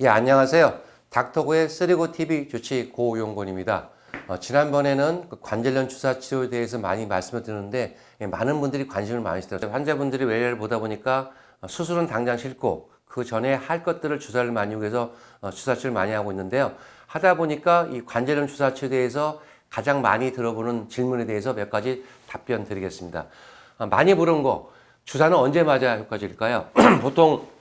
예, 안녕하세요. 닥터고의 쓰리고 TV 주치 고용곤입니다. 어, 지난번에는 그 관절염 주사 치료에 대해서 많이 말씀을 드렸는데 예, 많은 분들이 관심을 많으시더라고요. 환자분들이 외래를 보다 보니까 어, 수술은 당장 싫고 그 전에 할 것들을 주사를 많이 위해서 어, 주사 치료를 많이 하고 있는데요. 하다 보니까 이 관절염 주사 치료에 대해서 가장 많이 들어보는 질문에 대해서 몇 가지 답변 드리겠습니다. 어, 많이 물은 거 주사는 언제 맞아야 효과적일까요? 보통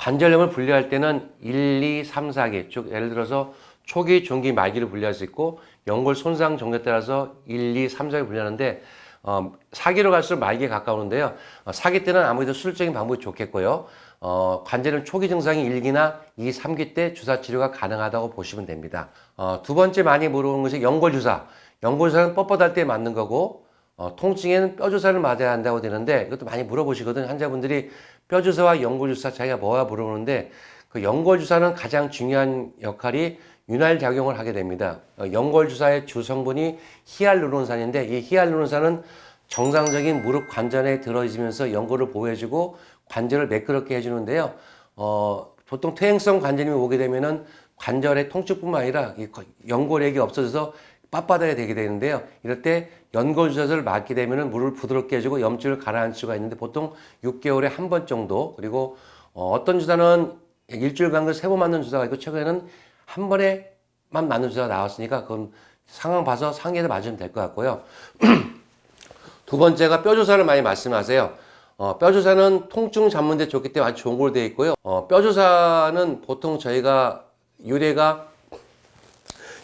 관절염을 분류할 때는 1, 2, 3, 4기 쭉 예를 들어서 초기, 중기, 말기를 분류할 수 있고 연골 손상 정도에 따라서 1, 2, 3, 4기 분류하는데 어, 4기로 갈수록 말기에 가까우는데요. 어, 4기 때는 아무래도 수술적인 방법이 좋겠고요. 어, 관절염 초기 증상이 1기나 2, 3기 때 주사 치료가 가능하다고 보시면 됩니다. 어, 두 번째 많이 물어보는 것이 연골 주사. 연골 주사는 뻣뻣할 때 맞는 거고 어, 통증에는 뼈 주사를 맞아야 한다고 되는데 이것도 많이 물어보시거든 환자분들이 뼈 주사와 연골 주사 차이가 뭐야 물어보는데 그 연골 주사는 가장 중요한 역할이 윤활 작용을 하게 됩니다. 어, 연골 주사의 주 성분이 히알루론산인데 이 히알루론산은 정상적인 무릎 관절에 들어있으면서 연골을 보호해주고 관절을 매끄럽게 해주는데요. 어, 보통 퇴행성 관절염이 오게 되면은 관절의 통증뿐만 아니라 이 연골액이 없어져서 빳빳하게 되게 되는데요. 이럴 때 연골 주사를 맞게 되면은 물을 부드럽게 해주고 염증을 가라앉힐 수가 있는데 보통 6개월에 한 번 정도 그리고 어, 어떤 주사는 일주일 간격 세번 맞는 주사가 있고 최근에는 한 번에만 맞는 주사가 나왔으니까 그건 상황 봐서 상해서 맞으면 될 것 같고요. 두 번째가 뼈 주사를 많이 말씀하세요. 어, 뼈 주사는 통증 잡는 데 좋기 때문에 아주 좋은 걸로 되어 있고요. 어, 뼈 주사는 보통 저희가 유래가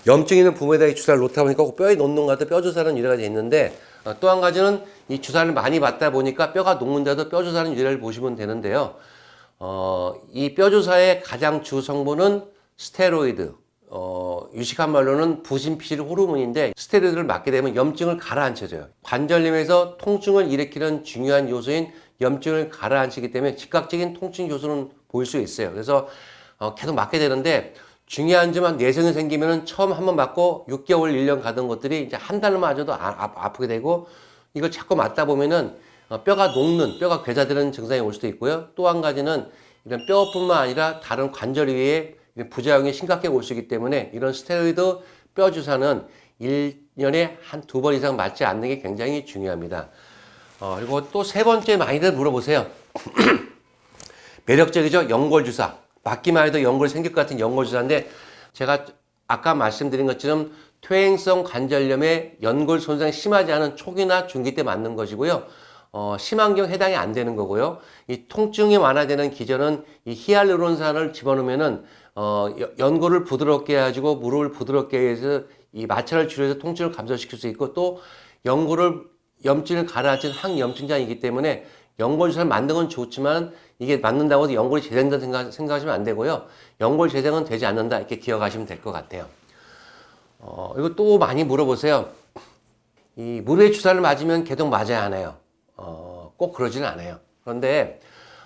염증 있는 부분에다 이 주사를 놓다 보니까 그 뼈에 놓는 것 같아 뼈 주사는 유래가 돼 있는데 어, 또한 가지는 이 주사를 많이 맞다 보니까 뼈가 녹는데도 뼈 주사는 유래를 보시면 되는데요. 어, 이 뼈 주사의 가장 주 성분은 스테로이드. 어, 유식한 말로는 부신피질 호르몬인데 스테로이드를 맞게 되면 염증을 가라앉혀줘요. 관절염에서 통증을 일으키는 중요한 요소인 염증을 가라앉히기 때문에 즉각적인 통증 요소는 보일 수 있어요. 그래서 어, 계속 맞게 되는데 중요한 점은 내성이 생기면은 처음 한 번 맞고 6개월, 1년 가던 것들이 이제 한 달만 맞아도 아, 아, 프게 되고 이걸 자꾸 맞다 보면은 어, 뼈가 녹는, 뼈가 괴사되는 증상이 올 수도 있고요. 또 한 가지는 이런 뼈뿐만 아니라 다른 관절 위에 부작용이 심각하게 올 수 있기 때문에 이런 스테로이드 뼈 주사는 1년에 한 두 번 이상 맞지 않는 게 굉장히 중요합니다. 어, 그리고 또 세 번째 많이들 물어보세요. 매력적이죠? 연골 주사. 맞기만 해도 연골 생길 것 같은 연골 주사인데 제가 아까 말씀드린 것처럼 퇴행성 관절염의 연골 손상이 심하지 않은 초기나 중기 때 맞는 것이고요. 어, 심한 경우 해당이 안 되는 거고요. 이 통증이 완화되는 기전은 이 히알루론산을 집어넣으면은 어, 여- 연골을 부드럽게 해가지고 무릎을 부드럽게 해서 이 마찰을 줄여서 통증을 감소시킬 수 있고 또 연골을 염증을 가라앉힌 항염증장이기 때문에 연골 주사를 만든 건 좋지만 이게 맞는다고 해서 연골이 재생된다 생각, 생각하시면 안 되고요. 연골 재생은 되지 않는다 이렇게 기억하시면 될 것 같아요. 어, 이거 또 많이 물어보세요. 이 무릎에 주사를 맞으면 계속 맞아야 하나요? 어, 꼭 그러지는 않아요. 그런데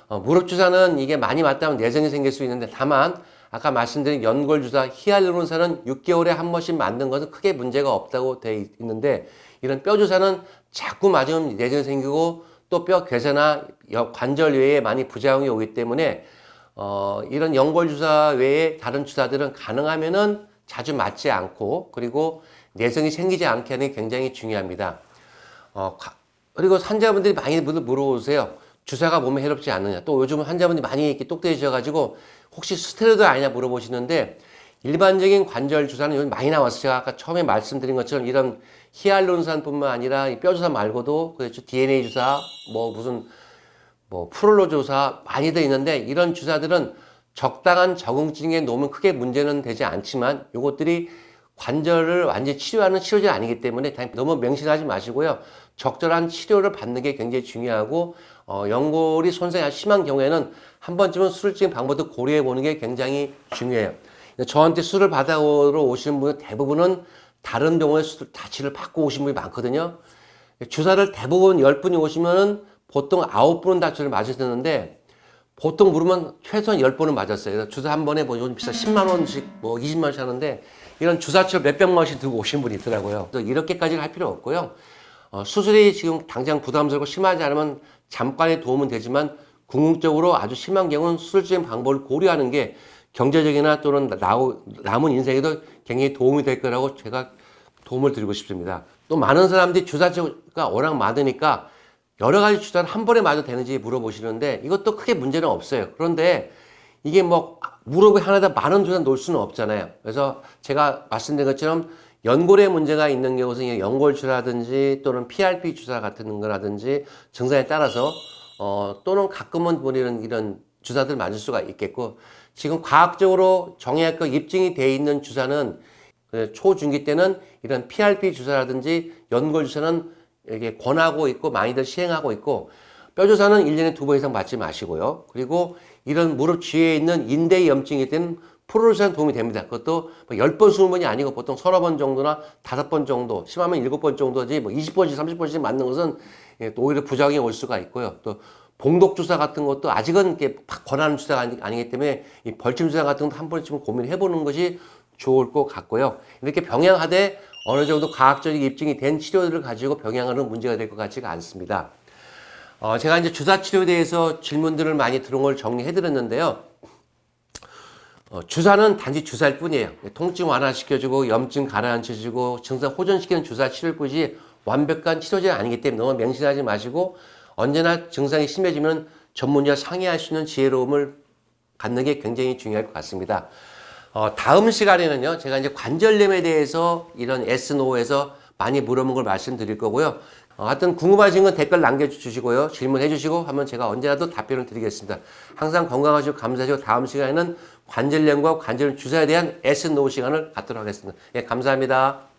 어, 무릎 주사는 이게 많이 맞다면 내성이 생길 수 있는데 다만 아까 말씀드린 연골 주사 히알루론산은 6개월에 한 번씩 맞는 것은 크게 문제가 없다고 돼 있는데 이런 뼈 주사는 자꾸 맞으면 내성이 생기고 또 뼈 괴사나 여- 관절 외에 많이 부작용이 오기 때문에 어, 이런 연골 주사 외에 다른 주사들은 가능하면은 자주 맞지 않고 그리고 내성이 생기지 않게 하는 게 굉장히 중요합니다. 어, 가- 그리고 환자분들이 많이 물- 물어보세요. 주사가 몸에 해롭지 않느냐. 또 요즘 환자분들이 많이 이렇게 똑대해주셔가지고 혹시 스테로이드 아니냐 물어보시는데 일반적인 관절 주사는 요즘 많이 나왔어요. 제가 아까 처음에 말씀드린 것처럼 이런 히알론산뿐만 아니라 이뼈 주사 말고도 그렇죠. DNA 주사, 뭐 무슨 뭐 프롤로 주사 많이들 있는데 이런 주사들은 적당한 적응증에 놓으면 크게 문제는 되지 않지만 이것들이 관절을 완전히 치료하는 치료제 아니기 때문에 다- 너무 맹신하지 마시고요. 적절한 치료를 받는 게 굉장히 중요하고 어, 연골이 손상이 심한 경우에는 한 번쯤은 수술적인 방법도 고려해 보는 게 굉장히 중요해요. 저한테 수술을 받아오러 오시는 분은 대부분은 다른 병원에 수술 다치를 받고 오신 분이 많거든요. 주사를 대부분 10분이 오시면은 보통 9분은 다치를 맞으셔야 되는데 보통 물으면 최소한 10번은 맞았어요. 주사 한 번에 뭐 요즘 비싸 10만 원씩 뭐 20만 원씩 하는데 이런 주사치를 몇백만 원씩 들고 오신 분이 있더라고요. 그래서 이렇게까지 할 필요 없고요. 어, 수술이 지금 당장 부담스럽고 심하지 않으면 잠깐의 도움은 되지만 궁극적으로 아주 심한 경우는 수술적인 방법을 고려하는 게 경제적이나 또는 나오, 남은 인생에도 굉장히 도움이 될 거라고 제가 도움을 드리고 싶습니다. 또 많은 사람들이 주사치가 워낙 많으니까 여러 가지 주사를 한 번에 맞아도 되는지 물어보시는데 이것도 크게 문제는 없어요. 그런데 이게 뭐 무릎에 하나다 많은 주사 놓을 수는 없잖아요. 그래서 제가 말씀드린 것처럼 연골에 문제가 있는 경우는 연골주라든지 또는 PRP 주사 같은 거라든지 증상에 따라서 어, 또는 가끔은 우리는 이런 주사들 맞을 수가 있겠고 지금 과학적으로 정형외과 입증이 돼 있는 주사는 그 초중기 때는 이런 PRP 주사라든지 연골 주사는 이게 권하고 있고 많이들 시행하고 있고 뼈 주사는 1년에 두 번 이상 맞지 마시고요. 그리고 이런 무릎 뒤에 있는 인대 염증이 때는 프로르시는 도움이 됩니다. 그것도 뭐 10번, 20번이 아니고 보통 서너 번 정도나 다섯 번 정도, 심하면 일곱 번 정도지 뭐 20번씩, 30번씩 맞는 것은 예, 또 오히려 부작용이 올 수가 있고요. 또 봉독 주사 같은 것도 아직은 이렇게 팍 권하는 주사가 아니, 아니 기 때문에 이 벌침 주사 같은 것도 한 번쯤 고민해 보는 것이 좋을 것 같고요. 이렇게 병행하되 어느 정도 과학적인 입증이 된 치료들을 가지고 병행하는 문제가 될 것 같지가 않습니다. 어, 제가 이제 주사 치료에 대해서 질문들을 많이 들은 걸 정리해 드렸는데요. 어, 주사는 단지 주사일 뿐이에요. 통증 완화시켜주고 염증 가라앉혀주고 증상 호전시키는 주사 치료일 뿐이지 완벽한 치료제는 아니기 때문에 너무 맹신하지 마시고 언제나 증상이 심해지면 전문의와 상의할 수 있는 지혜로움을 갖는 게 굉장히 중요할 것 같습니다. 어, 다음 시간에는요, 제가 이제 관절염에 대해서 이런 S-NO에서 많이 물어본 걸 말씀드릴 거고요. 어, 하여튼 궁금하신 건 댓글 남겨주시고요. 질문해 주시고 하면 제가 언제라도 답변을 드리겠습니다. 항상 건강하시고 감사하시고 다음 시간에는 관절염과 관절 주사에 대한 S-NO 시간을 갖도록 하겠습니다. 예, 감사합니다.